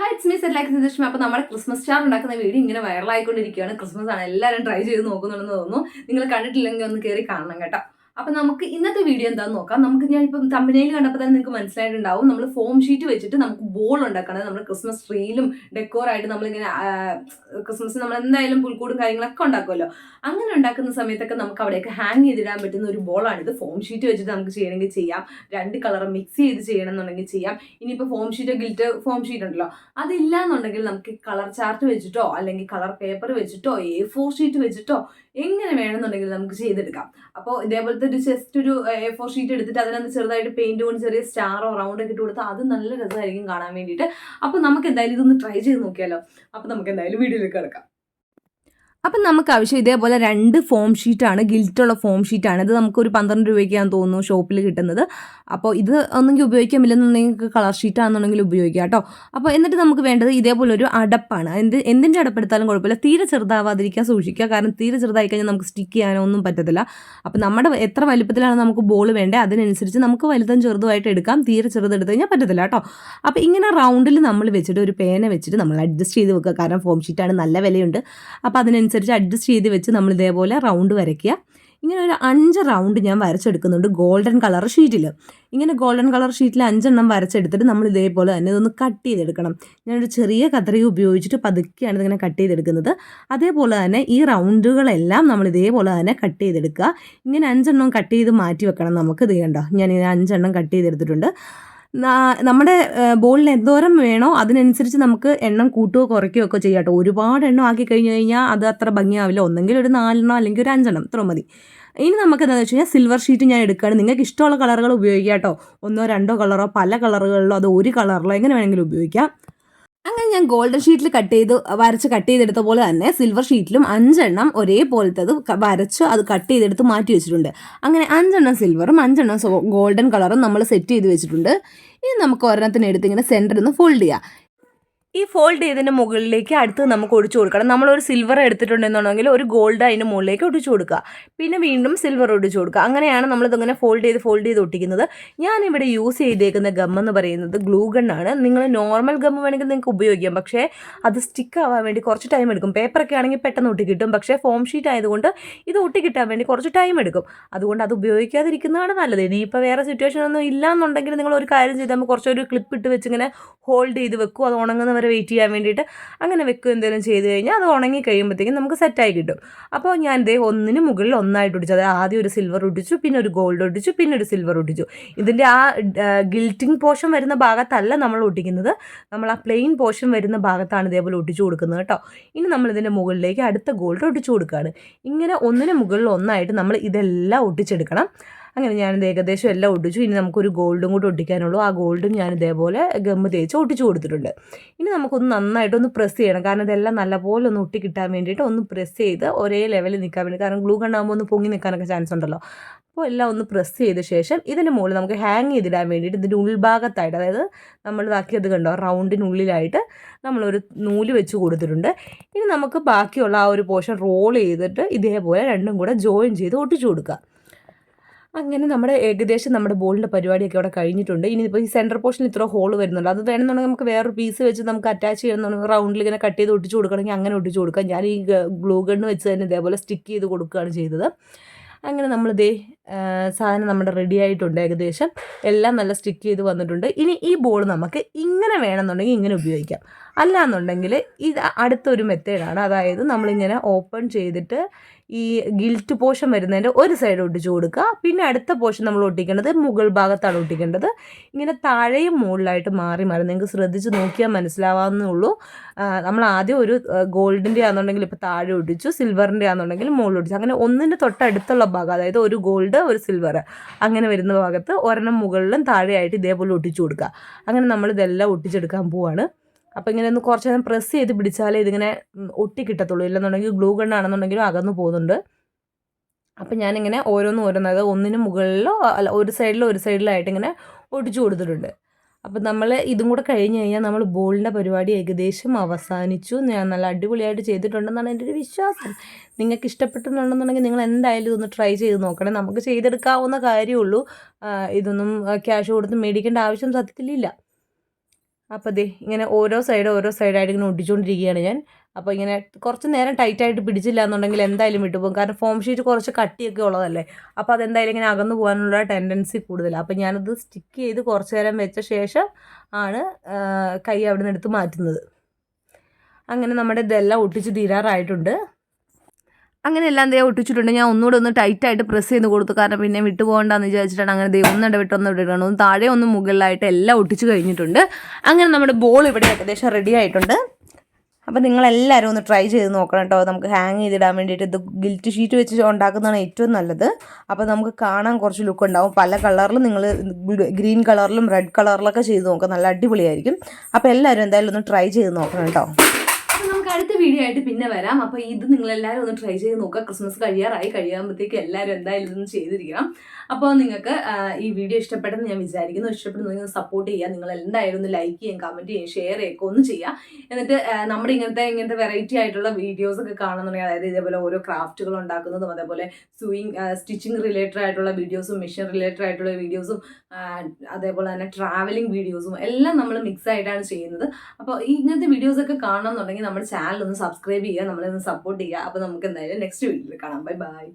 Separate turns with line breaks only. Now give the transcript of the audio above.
Hi it's me set സന്തോഷം അപ്പോൾ നമ്മുടെ ക്രിസ്മസ് സ്റ്റാർ ഉണ്ടാക്കുന്ന വീഡിയോ ഇങ്ങനെ വൈറലായിക്കൊണ്ടിരിക്കുകയാണ് ക്രിസ്മസ് ആണ്. എല്ലാവരും ട്രൈ ചെയ്ത് നോക്കുന്നുണ്ടെന്ന് തോന്നുന്നു. നിങ്ങൾ കണ്ടിട്ടില്ലെങ്കിൽ ഒന്ന് കയറി കാണണം കേട്ടോ. അപ്പോൾ നമുക്ക് ഇന്നത്തെ വീഡിയോ എന്താന്ന് നോക്കാം. നമുക്ക് ഞാൻ ഇപ്പം തമ്മിനയിൽ കണ്ടപ്പോൾ തന്നെ നിങ്ങൾക്ക് മനസ്സിലായിട്ടുണ്ടാവും. നമ്മൾ ഫോം ഷീറ്റ് വെച്ചിട്ട് നമുക്ക് ബോൾ ഉണ്ടാക്കണം. നമ്മൾ ക്രിസ്മസ് ട്രീയിലും ഡെക്കോറായിട്ട് നമ്മളിങ്ങനെ ക്രിസ്മസ് നമ്മൾ എന്തായാലും പുൽക്കൂടും കാര്യങ്ങളൊക്കെ ഉണ്ടാക്കുമല്ലോ. അങ്ങനെ ഉണ്ടാക്കുന്ന സമയത്തൊക്കെ നമുക്ക് അവിടെയൊക്കെ ഹാങ് ചെയ്തിടാൻ പറ്റുന്ന ഒരു ബോളാണിത് ഫോം ഷീറ്റ് വെച്ചിട്ട് നമുക്ക് ചെയ്യണമെങ്കിൽ ചെയ്യാം. രണ്ട് കളർ മിക്സ് ചെയ്ത് ചെയ്യണം എന്നുണ്ടെങ്കിൽ ചെയ്യാം. ഇനിയിപ്പോൾ ഫോം ഷീറ്റോ ഗിൽറ്റ് ഫോം ഷീറ്റ് ഉണ്ടല്ലോ. അതില്ല എന്നുണ്ടെങ്കിൽ നമുക്ക് കളർ ചാർട്ട് വെച്ചിട്ടോ അല്ലെങ്കിൽ കളർ പേപ്പർ വെച്ചിട്ടോ എ ഫോർ ഷീറ്റ് വെച്ചിട്ടോ എങ്ങനെ വേണമെന്നുണ്ടെങ്കിൽ നമുക്ക് ചെയ്തെടുക്കാം. അപ്പോൾ ഇതേപോലത്തെ ഒരു ജസ്റ്റ് ഒരു എ ഫോർ ഷീറ്റ് എടുത്തിട്ട് അതിനകത്ത് ചെറുതായിട്ട് പെയിന്റ് കൊണ്ട് ചെറിയ സ്റ്റാറോ റൗണ്ട് ഒക്കെ ഇട്ട് കൊടുത്താൽ അത് നല്ല രസമായിരിക്കും കാണാൻ വേണ്ടിയിട്ട്. അപ്പോൾ നമുക്ക് എന്തായാലും ഇതൊന്ന് ട്രൈ ചെയ്ത് നോക്കിയാലോ? അപ്പോൾ നമുക്ക് എന്തായാലും വീഡിയോയിലേക്ക് കിടക്കാം. അപ്പം നമുക്ക് ആവശ്യം ഇതേപോലെ രണ്ട് ഫോം ഷീറ്റാണ് ഗിൽറ്റുള്ള ഫോം ഷീറ്റാണ് ഇത് നമുക്കൊരു പന്ത്രണ്ട് രൂപയ്ക്കാന്ന് തോന്നുന്നു ഷോപ്പിൽ കിട്ടുന്നത്. അപ്പോൾ ഇത് ഒന്നെങ്കിൽ ഉപയോഗിക്കാൻ ഇല്ലെന്നുണ്ടെങ്കിൽ കളർ ഷീറ്റാണെന്നുണ്ടെങ്കിൽ ഉപയോഗിക്കാം കേട്ടോ. അപ്പോൾ എന്നിട്ട് നമുക്ക് വേണ്ടത് ഇതേപോലെ ഒരു അടപ്പാണ്. എന്ത് എന്തിന്റെ അടപ്പെടുത്താലും കുഴപ്പമില്ല. തീരെ ചെറുതാവാതിരിക്കാൻ സൂക്ഷിക്കുക. കാരണം തീരെ ചെറുതായി കഴിഞ്ഞാൽ നമുക്ക് സ്റ്റിക്ക് ചെയ്യാനോ ഒന്നും പറ്റത്തില്ല. അപ്പോൾ നമ്മുടെ എത്ര വലുപ്പത്തിലാണ് നമുക്ക് ബോൾ വേണ്ടത് അതിനനുസരിച്ച് നമുക്ക് വലുതും ചെറുതുമായിട്ട് എടുക്കാം. തീരെ ചെറുതെടുത്ത് കഴിഞ്ഞാൽ പറ്റത്തില്ല കേട്ടോ. അപ്പോൾ ഇങ്ങനെ റൗണ്ടിൽ നമ്മൾ വെച്ചിട്ട് ഒരു പേന വെച്ചിട്ട് നമ്മൾ അഡ്ജസ്റ്റ് ചെയ്ത് വെക്കുക. കാരണം ഫോം ഷീറ്റാണ് നല്ല വിലയുണ്ട്. അപ്പോൾ അതിനനുസരിച്ച് അഡ്ജസ്റ്റ് ചെയ്ത് വെച്ച് നമ്മൾ ഇതേപോലെ റൗണ്ട് വരയ്ക്കുക. ഇങ്ങനെ ഒരു അഞ്ച് റൗണ്ട് ഞാൻ വരച്ചെടുക്കുന്നുണ്ട് ഗോൾഡൻ കളർ ഷീറ്റിൽ ഇങ്ങനെ ഗോൾഡൻ കളർ ഷീറ്റിൽ അഞ്ചെണ്ണം വരച്ചെടുത്തിട്ട് നമ്മൾ ഇതേപോലെ തന്നെ ഇതൊന്ന് കട്ട് ചെയ്തെടുക്കണം. ഞാനൊരു ചെറിയ കത്രിക ഉപയോഗിച്ചിട്ട് പതുക്കെയാണ് ഇതിങ്ങനെ കട്ട് ചെയ്തെടുക്കുന്നത്. അതേപോലെ തന്നെ ഈ റൗണ്ടുകളെല്ലാം നമ്മൾ ഇതേപോലെ തന്നെ കട്ട് ചെയ്തെടുക്കുക. ഇങ്ങനെ അഞ്ചെണ്ണം കട്ട് ചെയ്ത് മാറ്റി വെക്കണം നമുക്ക്. ഇത് കണ്ടോ? ഞാനിങ്ങനെ അഞ്ചെണ്ണം കട്ട് ചെയ്തെടുത്തിട്ടുണ്ട്. നമ്മുടെ ബോളിന് എന്തോരം വേണോ അതിനനുസരിച്ച് നമുക്ക് എണ്ണം കൂട്ടുകയോ കുറയ്ക്കുകയോ ഒക്കെ ചെയ്യാം കേട്ടോ. ഒരുപാട് എണ്ണം ആക്കി കഴിഞ്ഞ് കഴിഞ്ഞാൽ അത് അത്ര ഭംഗിയാവില്ല. ഒന്നെങ്കിൽ ഒരു നാലെണ്ണം അല്ലെങ്കിൽ ഒരു അഞ്ചെണ്ണം ഇത്ര മതി. ഇനി നമുക്ക് എന്താണെന്ന് വെച്ച് കഴിഞ്ഞാൽ സിൽവർ ഷീറ്റ് ഞാൻ എടുക്കുകയാണ്. നിങ്ങൾക്ക് ഇഷ്ടമുള്ള കളറുകൾ ഉപയോഗിക്കാം കേട്ടോ. ഒന്നോ രണ്ടോ കളറോ പല കളറുകളിലോ അത് ഒരു കളറിലോ എങ്ങനെ വേണമെങ്കിലും ഉപയോഗിക്കാം. അങ്ങനെ ഞാൻ ഗോൾഡൻ ഷീറ്റിൽ കട്ട് ചെയ്ത് വരച്ച് കട്ട് ചെയ്തെടുത്ത പോലെ തന്നെ സിൽവർ ഷീറ്റിലും അഞ്ചെണ്ണം ഒരേപോലത്തത് വരച്ച് അത് കട്ട് ചെയ്തെടുത്ത് മാറ്റി വെച്ചിട്ടുണ്ട്. അങ്ങനെ അഞ്ചെണ്ണം സിൽവറും അഞ്ചെണ്ണം ഗോൾഡൻ കളറും നമ്മൾ സെറ്റ് ചെയ്ത് വെച്ചിട്ടുണ്ട്. ഇനി നമുക്ക് ഒരെണ്ണത്തിന് എടുത്ത് ഇങ്ങനെ സെന്ററിൽ നിന്ന് ഫോൾഡ് ചെയ്യാം. ഈ ഫോൾഡ് ചെയ്തതിന്റെ മുകളിലേക്ക് അടുത്ത് നമുക്ക് ഒടിച്ചു കൊടുക്കണം. നമ്മളൊരു സിൽവർ എടുത്തിട്ടുണ്ടെന്നുണ്ടെങ്കിൽ ഒരു ഗോൾഡ് അതിന്റെ മുകളിലേക്ക് ഒടിച്ചു കൊടുക്കുക. പിന്നെ വീണ്ടും സിൽവർ ഒടിച്ചു കൊടുക്കുക. അങ്ങനെയാണ് നമ്മളിതിങ്ങനെ ഫോൾഡ് ചെയ്ത് ഫോൾഡ് ചെയ്ത് ഒട്ടിക്കുന്നത്. ഞാനിവിടെ യൂസ് ചെയ്തേക്കുന്ന ഗം എന്ന് പറയുന്നത് ഗ്ലൂ ഗണ്ണാണ് നിങ്ങൾ നോർമൽ ഗം വേണമെങ്കിൽ നിങ്ങൾക്ക് ഉപയോഗിക്കാം. പക്ഷേ അത് സ്റ്റിക്ക് ആവാൻ വേണ്ടി കുറച്ച് ടൈം എടുക്കും. പേപ്പറൊക്കെ ആണെങ്കിൽ പെട്ടെന്ന് ഒട്ടിക്കിട്ടും പക്ഷേ ഫോം ഷീറ്റ് ആയതുകൊണ്ട് ഇത് ഒട്ടിക്കിട്ടാൻ വേണ്ടി കുറച്ച് ടൈം എടുക്കും. അതുകൊണ്ട് അത് ഉപയോഗിക്കാതിരിക്കുന്നതാണ് നല്ലത്. ഇനിയിപ്പോൾ വേറെ സിറ്റുവേഷൻ ഒന്നും ഇല്ല എന്നുണ്ടെങ്കിൽ നിങ്ങൾ ഒരു കാര്യം ചെയ്താൽ കുറച്ചൊരു ക്ലിപ്പ് ഇട്ട് വെച്ചിങ്ങനെ ഹോൾഡ് ചെയ്ത് വെക്കും. അത് ഉണങ്ങുന്ന വരെ വെയിറ്റ് ചെയ്യാൻ വേണ്ടിയിട്ട് അങ്ങനെ വെക്കുക എന്തെങ്കിലും ചെയ്ത് കഴിഞ്ഞാൽ അത് ഉണങ്ങി കഴിയുമ്പോഴത്തേക്കും നമുക്ക് സെറ്റായി കിട്ടും. അപ്പോൾ ഞാൻ ഇതേ ഒന്നിന് മുകളിൽ ഒന്നായിട്ട് ഒടിച്ചു അതായത് ആദ്യം ഒരു സിൽവർ ഒടിച്ചു പിന്നെ ഒരു ഗോൾഡ് ഒടിച്ചു പിന്നെ ഒരു സിൽവർ ഒടിച്ചു ഇതിന്റെ ആ ഗിൽറ്റിംഗ് പോർഷൻ വരുന്ന ഭാഗത്തല്ല നമ്മൾ ഒട്ടിക്കുന്നത്. നമ്മൾ ആ പ്ലെയിൻ പോർഷൻ വരുന്ന ഭാഗത്താണ് ഇതേപോലെ ഒട്ടിച്ചു കൊടുക്കുന്നത് കേട്ടോ. ഇനി നമ്മൾ ഇതിന്റെ മുകളിലേക്ക് അടുത്ത ഗോൾഡ് ഒട്ടിച്ചു കൊടുക്കുകയാണ്. ഇങ്ങനെ ഒന്നിന് മുകളിൽ ഒന്നായിട്ട് നമ്മൾ ഇതെല്ലാം ഒട്ടിച്ചെടുക്കണം. അങ്ങനെ ഞാനിത് ഏകദേശം എല്ലാം ഒട്ടിച്ചു ഇനി നമുക്കൊരു ഗോൾഡും കൂടി ഒട്ടിക്കാനുള്ളൂ. ആ ഗോൾഡും ഞാൻ ഇതേപോലെ ഗമ്മ് തേച്ച് ഒട്ടിച്ചു കൊടുത്തിട്ടുണ്ട്. ഇനി നമുക്കൊന്ന് നന്നായിട്ടൊന്ന് പ്രസ് ചെയ്യണം. കാരണം ഇതെല്ലാം നല്ലപോലെ ഒന്ന് ഒട്ടി കിട്ടാൻ വേണ്ടിയിട്ട് ഒന്ന് പ്രസ് ചെയ്ത് ഒരേ ലെവലിൽ നിൽക്കാൻ വേണ്ടി. കാരണം ഗ്ലൂ കണ്ണാകുമ്പോൾ ഒന്ന് പൊങ്ങി നിൽക്കാനൊക്കെ ചാൻസ് ഉണ്ടല്ലോ. അപ്പോൾ എല്ലാം ഒന്ന് പ്രസ് ചെയ്ത ശേഷം ഇതിന് മുകളിൽ നമുക്ക് ഹാങ് ചെയ്തിടാൻ വേണ്ടിയിട്ട് ഇതിന്റെ ഉൾഭാഗത്തായിട്ട് അതായത് നമ്മൾ ഇതാക്കിയത് കണ്ടോ? റൗണ്ടിനുള്ളിലായിട്ട് നമ്മളൊരു നൂൽ വെച്ച് കൊടുത്തിട്ടുണ്ട്. ഇനി നമുക്ക് ബാക്കിയുള്ള ആ ഒരു പോർഷൻ റോൾ ചെയ്തിട്ട് ഇതേപോലെ രണ്ടും കൂടെ ജോയിൻ ചെയ്ത് ഒട്ടിച്ചു കൊടുക്കുക. അങ്ങനെ നമ്മുടെ ഏകദേശം നമ്മുടെ ബോളിന്റെ പരിപാടിയൊക്കെ അവിടെ കഴിഞ്ഞിട്ടുണ്ട്. ഇനി ഇപ്പോൾ ഈ സെന്റർ പോർഷൻ ഇത്ര ഹോൾ വരുന്നുണ്ട്. അത് വേണമെന്നുണ്ടെങ്കിൽ നമുക്ക് വേറൊരു പീസ് വെച്ച് നമുക്ക് അറ്റാച്ച് ചെയ്യണമെന്നുണ്ടെങ്കിൽ റൗണ്ടിൽ ഇങ്ങനെ കട്ട് ചെയ്ത് ഒട്ടിച്ച് കൊടുക്കണമെങ്കിൽ അങ്ങനെ ഒട്ടിച്ച് കൊടുക്കാം. ഞാൻ ഈ ഗ്ലൂ വെച്ച് തന്നെ ഇതേപോലെ സ്റ്റിക്ക് ചെയ്ത് കൊടുക്കുകയാണ് ചെയ്തത്. അങ്ങനെ നമ്മളിതേ ദേ സാധനം നമ്മുടെ റെഡി ആയിട്ടുണ്ട് ഏകദേശം. എല്ലാം നല്ല സ്റ്റിക്ക് ചെയ്ത് വന്നിട്ടുണ്ട്. ഇനി ഈ ബോൾ നമുക്ക് ഇങ്ങനെ വേണമെന്നുണ്ടെങ്കിൽ ഇങ്ങനെ ഉപയോഗിക്കാം. അല്ല എന്നുണ്ടെങ്കിൽ ഇത് അടുത്തൊരു മെത്തേഡാണ് അതായത് നമ്മളിങ്ങനെ ഓപ്പൺ ചെയ്തിട്ട് ഈ ഗിൽറ്റ് പോർഷൻ വരുന്നതിന്റെ ഒരു സൈഡ് ഒട്ടിച്ച് കൊടുക്കുക. പിന്നെ അടുത്ത പോർഷൻ നമ്മൾ ഒട്ടിക്കേണ്ടത് മുകൾ ഭാഗത്താണ് ഒട്ടിക്കേണ്ടത്. ഇങ്ങനെ താഴെയും മുകളിലായിട്ട് മാറി മാറി. നിങ്ങൾക്ക് ശ്രദ്ധിച്ച് നോക്കിയാൽ മനസ്സിലാവാവുന്നേ ഉള്ളൂ. നമ്മൾ ആദ്യം ഒരു ഗോൾഡിന്റെ ആണെന്നുണ്ടെങ്കിൽ ഇപ്പോൾ താഴെ ഒട്ടിച്ചു സിൽവറിന്റെ ആണെന്നുണ്ടെങ്കിൽ മുകളിൽ ഒട്ടിച്ചു. അങ്ങനെ ഒന്നിന്റെ തൊട്ടടുത്തുള്ള ഭാഗം അതായത് ഒരു ഗോൾഡ് ഒരു സിൽവർ അങ്ങനെ വരുന്ന ഭാഗത്ത് ഒരെണ്ണം മുകളിലും താഴെയായിട്ട് ഇതേപോലെ ഒട്ടിച്ചു കൊടുക്കുക. അങ്ങനെ നമ്മൾ ഇതെല്ലാം ഒട്ടിച്ചെടുക്കാൻ പോവാണ്. അപ്പോൾ ഇങ്ങനെ ഒന്ന് കുറച്ച് നേരം പ്രസ് ചെയ്ത് പിടിച്ചാലേ ഇതിങ്ങനെ ഒട്ടി കിട്ടത്തുള്ളൂ. ഇല്ലെന്നുണ്ടെങ്കിൽ ഗ്ലൂ ഗണ്ണാണെന്നുണ്ടെങ്കിലും അകന്നു പോകുന്നുണ്ട്. അപ്പം ഞാനിങ്ങനെ ഓരോന്നും ഓരോന്ന് അതായത് ഒന്നിന് മുകളിലോ അല്ല ഒരു സൈഡിലോ ഒരു സൈഡിലായിട്ട് ഇങ്ങനെ ഒട്ടിച്ചു കൊടുത്തിട്ടുണ്ട്. അപ്പം നമ്മൾ ഇതും കൂടെ കഴിഞ്ഞ് കഴിഞ്ഞാൽ നമ്മൾ ബോളിന്റെ പരിപാടി ഏകദേശം അവസാനിച്ചു. ഞാൻ നല്ല അടിപൊളിയായിട്ട് ചെയ്തിട്ടുണ്ടെന്നാണ് എന്റെ ഒരു വിശ്വാസം. നിങ്ങൾക്ക് ഇഷ്ടപ്പെട്ടിട്ടുണ്ടെന്നുണ്ടെങ്കിൽ നിങ്ങൾ എന്തായാലും ഇതൊന്ന് ട്രൈ ചെയ്ത് നോക്കണം. നമുക്ക് ചെയ്തെടുക്കാവുന്ന കാര്യമുള്ളൂ ഇതൊന്നും ക്യാഷ് കൊടുത്ത് മേടിക്കേണ്ട ആവശ്യം സത്യത്തിലില്ല.
അപ്പോൾ ദേ ഇങ്ങനെ ഓരോ സൈഡ് ഓരോ സൈഡായിട്ട് ഇങ്ങനെ ഒട്ടിച്ചുകൊണ്ടിരിക്കുകയാണ് ഞാൻ. അപ്പോൾ ഇങ്ങനെ കുറച്ച് നേരം ടൈറ്റായിട്ട് പിടിച്ചില്ല എന്നുണ്ടെങ്കിൽ എന്തായാലും വിട്ടുപോകും. കാരണം ഫോം ഷീറ്റ് കുറച്ച് കട്ടിയൊക്കെ ഉള്ളതല്ലേ. അപ്പോൾ അതെന്തായാലും ഇങ്ങനെ അകന്നു പോകാനുള്ള ടെൻഡൻസി കൂടുതലാണ് അപ്പോൾ ഞാനത് സ്റ്റിക്ക് ചെയ്ത് കുറച്ച് നേരം വെച്ച ശേഷം ആണ് കൈ അവിടെ നിന്ന് എടുത്ത് മാറ്റുന്നത്. അങ്ങനെ നമ്മുടെ ഇതെല്ലാം ഒട്ടിച്ച് തീരാറായിട്ടുണ്ട്. അങ്ങനെ എല്ലാം ദേ ഒട്ടിച്ചിട്ടുണ്ട്. ഞാൻ ഒന്നുകൂടെ ഒന്ന് ടൈറ്റായിട്ട് പ്രസ് ചെയ്ത് കൊടുത്തു. കാരണം പിന്നെ വിട്ടു പോകണ്ടെന്ന് വിചാരിച്ചിട്ടാണ് അങ്ങനെ ദേ ഒന്ന് ഇടവിട്ട് ഒന്ന് ഇടണം ഒന്ന് താഴെ ഒന്ന് മുകളിലായിട്ട് എല്ലാം ഒട്ടിച്ചു കഴിഞ്ഞിട്ടുണ്ട്. അങ്ങനെ നമ്മുടെ ബോൾ ഇവിടെ ഏകദേശം റെഡി ആയിട്ടുണ്ട്. അപ്പോൾ നിങ്ങളെല്ലാവരും ഒന്ന് ട്രൈ ചെയ്ത് നോക്കണം കേട്ടോ. നമുക്ക് ഹാങ് ചെയ്തിടാൻ വേണ്ടിയിട്ട്. ഇത് ഗിൽറ്റ് ഷീറ്റ് വെച്ച് ഉണ്ടാക്കുന്നതാണ് ഏറ്റവും നല്ലത്. അപ്പോൾ നമുക്ക് കാണാൻ കുറച്ച് ലുക്ക് ഉണ്ടാവും. പല കളറിലും നിങ്ങൾ ഗ്രീൻ കളറിലും റെഡ് കളറിലൊക്കെ ചെയ്ത് നോക്കുക നല്ല അടിപൊളിയായിരിക്കും. അപ്പോൾ എല്ലാവരും എന്തായാലും ഒന്ന് ട്രൈ ചെയ്ത് നോക്കണം കേട്ടോ.
അപ്പൊ അടുത്ത വീഡിയോ ആയിട്ട് പിന്നെ വരാം. അപ്പൊ ഇത് നിങ്ങൾ എല്ലാവരും ഒന്ന് ട്രൈ ചെയ്ത് നോക്കുക. ക്രിസ്മസ് കഴിയാറായി. കഴിയാകുമ്പോഴത്തേക്ക് എല്ലാവരും എന്തായാലും ഇതൊന്ന് ചെയ്തിരിക്കണം. അപ്പോൾ നിങ്ങൾക്ക് ഈ വീഡിയോ ഇഷ്ടപ്പെട്ടെന്ന് ഞാൻ വിചാരിക്കുന്നു. ഇഷ്ടപ്പെടുന്നു സപ്പോർട്ട് ചെയ്യുക. നിങ്ങൾ എന്തായാലും ഒന്ന് ലൈക്ക് ചെയ്യാം കമന്റ് ചെയ്യാം ഷെയർ ചെയ്യുക ഒന്ന് ചെയ്യുക. എന്നിട്ട് നമ്മുടെ ഇങ്ങനത്തെ ഇങ്ങനത്തെ വെറൈറ്റി ആയിട്ടുള്ള വീഡിയോസ് ഒക്കെ കാണുന്നുണ്ടെങ്കിൽ അതായത് ഇതേപോലെ ഓരോ ക്രാഫ്റ്റുകൾ ഉണ്ടാക്കുന്നതും അതേപോലെ സൂയിങ് സ്റ്റിച്ചിങ് റിലേറ്റഡ് ആയിട്ടുള്ള വീഡിയോസും മെഷീൻ റിലേറ്റഡ് ആയിട്ടുള്ള വീഡിയോസും അതേപോലെ തന്നെ ട്രാവലിംഗ് വീഡിയോസും എല്ലാം നമ്മൾ മിക്സ് ആയിട്ടാണ് ചെയ്യുന്നത്. അപ്പോൾ ഇങ്ങനത്തെ വീഡിയോസ് ഒക്കെ കാണണം എന്നുണ്ടെങ്കിൽ നമ്മുടെ ചാനൽ ഒന്ന് സബ്സ്ക്രൈബ് ചെയ്യുക നമ്മളെ ഒന്ന് സപ്പോർട്ട് ചെയ്യുക. അപ്പോൾ നമുക്ക് എന്തായാലും നെക്സ്റ്റ് വീഡിയോയിൽ കാണാം. Bye bye